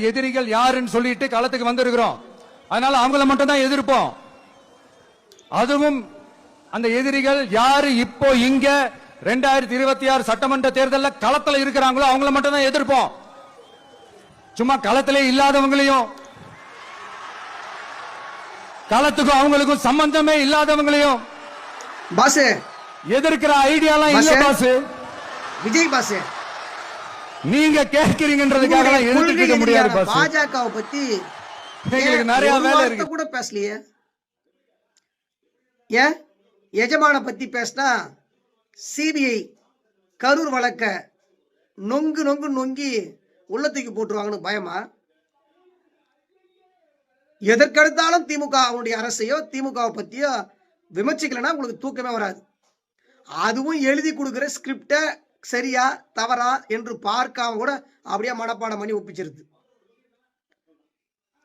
எதிரிகள் யாருன்னு சொல்லிட்டு களத்துக்கு வந்திருக்கிறோம். அதனால அவங்கள மட்டும் தான் எதிர்ப்போம். அதுவும் அந்த எதிரிகள் யாரு இப்போ இங்க ரெண்டாயிரத்தி இருபத்தி ஆறு சட்டமன்ற தேர்தலில் களத்துல இருக்கிறாங்களோ அவங்கள மட்டும் தான் எதிர்ப்போம். சும்மா களத்திலே இல்லாதவங்களையும் களத்துக்கும் அவங்களுக்கும் சம்பந்தமே இல்லாதவங்களையும் பாசு. எதிர்க்கிற ஐடியாலாம் இல்ல. பாசு. விஜய் பாசு. நீங்க கேட்கிறீங்கன்றதுக்காக எல்லாம் இருக்க முடியாது பாஜகவை பத்தி நிறைய வேலை இருக்கு. கூட பேசலையே? ஏன்? எஜமான பத்தி பேசினா சிபிஐ கரூர் வழக்க நொங்கு நொங்கு நொங்கி உள்ளத்துக்கு போட்டுருவாங்கன்னு பயமா? எதற்கெடுத்தாலும் திமுக அவனுடைய அரசையோ திமுகவை பத்தியோ விமர்சிக்கலைன்னா உங்களுக்கு தூக்கமே வராது. அதுவும் எழுதி கொடுக்குற ஸ்கிரிப்டை சரியா தவறா என்று பார்க்காம கூட அப்படியே மனப்பாடம் பண்ணி ஒப்பிச்சிருது.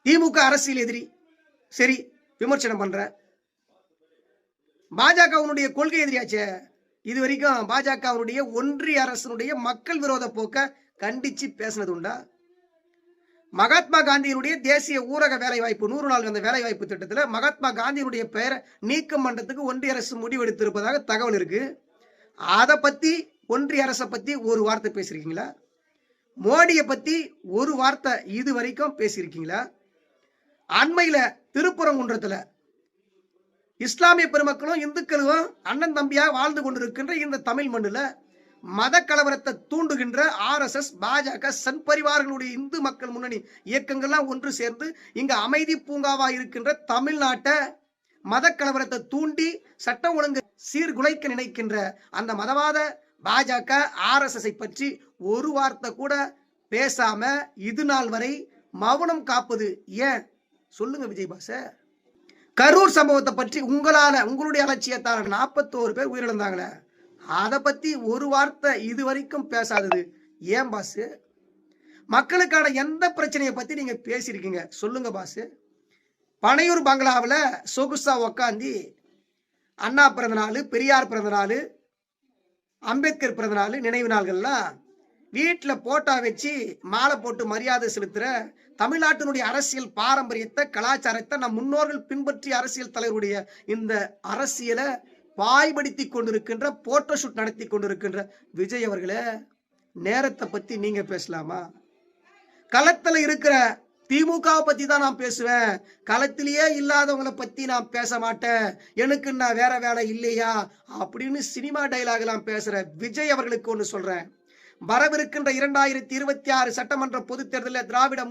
திமுக அரசியல் எதிரி சரி விமர்சனம் பண்ற. பாஜகவினுடைய கொள்கை எதிரியாச்சே? இது வரைக்கும் பாஜகவினுடைய ஒன்றிய அரசனுடைய மக்கள் விரோத போக்க கண்டிச்சு பேசினது உண்டா? மகாத்மா காந்தியினுடைய தேசிய ஊரக வேலைவாய்ப்பு நூறு நாள் அந்த வேலைவாய்ப்பு திட்டத்தில் மகாத்மா காந்தியினுடைய பெயரை நீக்கம் பண்றதுக்கு ஒன்றிய அரசு முடிவெடுத்திருப்பதாக தகவல் இருக்கு. அதை பத்தி ஒன்றிய அரசை பத்தி ஒரு வார்த்தை பேசியிருக்கீங்களா? மோடியை பத்தி ஒரு வார்த்தை இது வரைக்கும் பேசியிருக்கீங்களா? அண்மையில திருப்புறங்குன்றத்துல இஸ்லாமிய பெருமக்களும் இந்துக்களும் அண்ணன் தம்பியா வாழ்ந்து கொண்டிருக்கின்ற இந்த தமிழ் மண்ணுல மத கலவரத்தை தூண்டுகின்ற ஆர்எஸ்எஸ் பாஜக சன் பரிவார்களுடைய இந்து மக்கள் முன்னணி இயக்கங்கள்லாம் ஒன்று சேர்ந்து இங்க அமைதி பூங்காவா இருக்கின்ற தமிழ்நாட்டை மத கலவரத்தை தூண்டி சட்டம் ஒழுங்கு சீர்குலைக்க நினைக்கின்ற அந்த மதவாத பாஜக ஆர்எஸ்எஸை பற்றி ஒரு வார்த்தை கூட பேசாம இது நாள் வரை மௌனம் காப்பது ஏன்? சொல்லுங்க விஜய் பாச கரூர் சம்பவத்தை பற்றி உங்களால உங்களுடைய அலட்சியத்தால நாற்பத்தோரு பேர் உயிரிழந்தாங்களே. அதை பத்தி ஒரு வார்த்தை இது வரைக்கும் பேசாதது. ஏன் பாஸ் மக்களுக்கான எந்த பிரச்சனையை பத்தி நீங்க பேசியிருக்கீங்க? சொல்லுங்க பாஸ் பனையூர் பங்களாவில் சொகுசா உக்காந்தி அண்ணா பிறந்தநாள் பெரியார் பிறந்தநாள் அம்பேத்கர் பிறந்த நாள் நினைவு நாள்கள்லாம் வீட்டில் போட்டா வச்சு மாலை போட்டு மரியாதை செலுத்துகிற தமிழ்நாட்டினுடைய அரசியல் பாரம்பரியத்தை கலாச்சாரத்தை நம் முன்னோர்கள் பின்பற்றிய அரசியல் தலைவருடைய இந்த அரசியலை பாய்படுத்தி கொண்டிருக்கின்ற போட்டோ ஷூட் நடத்தி கொண்டிருக்கின்ற விஜய் அவர்களே நேரத்தை பற்றி நீங்கள் பேசலாமா? களத்தில் இருக்கிற திமுகவை பத்தி தான் நான் பேசுவேன். களத்திலேயே இல்லாதவங்கள பத்தி நான் பேச மாட்டேன். எனக்கு நான் வேற வேலை இல்லையா? அப்படின்னு சினிமா டைலாக் எல்லாம் பேசுற விஜய் அவர்களுக்கு ஒன்று சொல்றேன். வரவிருக்கின்ற இரண்டாயிரத்தி இருபத்தி ஆறு சட்டமன்ற பொதுத் தேர்தலில் திராவிட